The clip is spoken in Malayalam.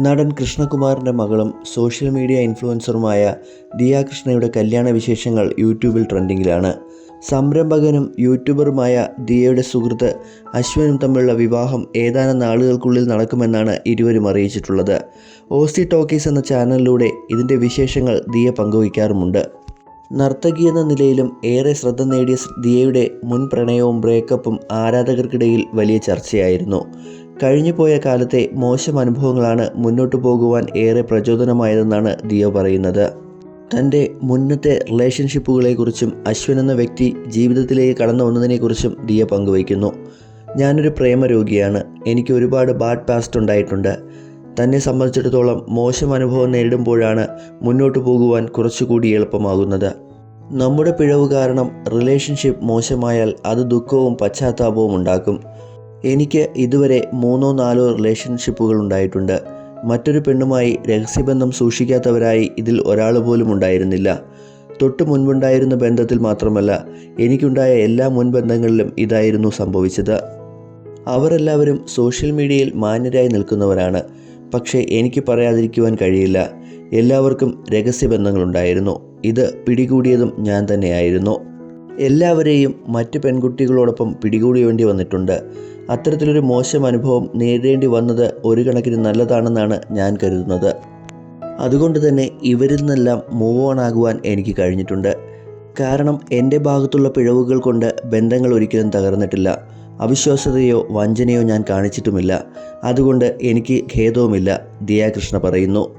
നടൻ കൃഷ്ണകുമാറിന്റെ മകളും സോഷ്യൽ മീഡിയ ഇൻഫ്ലുവൻസറുമായ ദിയ കൃഷ്ണയുടെ കല്യാണ വിശേഷങ്ങൾ യൂട്യൂബിൽ ട്രെൻഡിങ്ങിലാണ്. സംരംഭകനും യൂട്യൂബറുമായ ദിയയുടെ സുഹൃത്ത് അശ്വനും തമ്മിലുള്ള വിവാഹം ഏതാനും നാളുകൾക്കുള്ളിൽ നടക്കുമെന്നാണ് ഇരുവരും അറിയിച്ചിട്ടുള്ളത്. ഓസി ടോക്കീസ് എന്ന ചാനലിലൂടെ ഇതിന്റെ വിശേഷങ്ങൾ ദിയ പങ്കുവയ്ക്കാറുമുണ്ട്. നർത്തകി എന്ന നിലയിലും ഏറെ ശ്രദ്ധ നേടിയ ദിയയുടെ മുൻ പ്രണയവും ബ്രേക്കപ്പും ആരാധകർക്കിടയിൽ വലിയ ചർച്ചയായിരുന്നു. കഴിഞ്ഞുപോയ കാലത്തെ മോശം അനുഭവങ്ങളാണ് മുന്നോട്ടു പോകുവാൻ ഏറെ പ്രചോദനമായതെന്നാണ് ദിയോ പറയുന്നത്. തന്റെ മുന്നത്തെ റിലേഷൻഷിപ്പുകളെക്കുറിച്ചും അശ്വൻ എന്ന വ്യക്തി ജീവിതത്തിലേക്ക് കടന്നു വന്നതിനെക്കുറിച്ചും ദിയ പങ്കുവയ്ക്കുന്നു. ഞാനൊരു പ്രേമരോഗിയാണ്. എനിക്ക് ഒരുപാട് ബാഡ് പാസ്റ്റ് ഉണ്ടായിട്ടുണ്ട്. തന്നെ സംബന്ധിച്ചിടത്തോളം മോശം അനുഭവം നേരിടുമ്പോഴാണ് മുന്നോട്ട് പോകുവാൻ കുറച്ചുകൂടി എളുപ്പമാകുന്നത്. നമ്മുടെ പിഴവ് കാരണം റിലേഷൻഷിപ്പ് മോശമായാൽ അത് ദുഃഖവും പശ്ചാത്താപവും ഉണ്ടാക്കും. എനിക്ക് ഇതുവരെ മൂന്നോ നാലോ റിലേഷൻഷിപ്പുകൾ ഉണ്ടായിട്ടുണ്ട്. മറ്റൊരു പെണ്ണുമായി രഹസ്യബന്ധം സൂക്ഷിക്കാത്തവരായി ഇതിൽ ഒരാൾ പോലും ഉണ്ടായിരുന്നില്ല. തൊട്ടു മുൻപുണ്ടായിരുന്ന ബന്ധത്തിൽ മാത്രമല്ല എനിക്കുണ്ടായ എല്ലാ മുൻബന്ധങ്ങളിലും ഇതായിരുന്നു സംഭവിച്ചത്. അവരെല്ലാവരും സോഷ്യൽ മീഡിയയിൽ മാന്യരായി നിൽക്കുന്നവരാണ്. പക്ഷേ എനിക്ക് പറയാതിരിക്കുവാൻ കഴിയില്ല. എല്ലാവർക്കും രഹസ്യബന്ധങ്ങളുണ്ടായിരുന്നു. ഇത് പിടികൂടിയതും ഞാൻ തന്നെയായിരുന്നു. എല്ലാവരെയും മറ്റ് പെൺകുട്ടികളോടൊപ്പം പിടികൂടിയേണ്ടി വന്നിട്ടുണ്ട്. അത്തരത്തിലൊരു മോശം അനുഭവം നേരിടേണ്ടി വന്നത് ഒരു കണക്കിന് നല്ലതാണെന്നാണ് ഞാൻ കരുതുന്നത്. അതുകൊണ്ട് തന്നെ ഇവരിൽ നിന്നെല്ലാം മൂവ് ഓൺ ആകുവാൻ എനിക്ക് കഴിഞ്ഞിട്ടുണ്ട്. കാരണം എന്റെ ഭാഗത്തുള്ള പിഴവുകൾ കൊണ്ട് ബന്ധങ്ങൾ ഒരിക്കലും തകർന്നിട്ടില്ല. അവിശ്വാസതയോ വഞ്ചനയോ ഞാൻ കാണിച്ചിട്ടുമില്ല. അതുകൊണ്ട് എനിക്ക് ഖേദവുമില്ല ദിയാകൃഷ്ണ പറയുന്നു.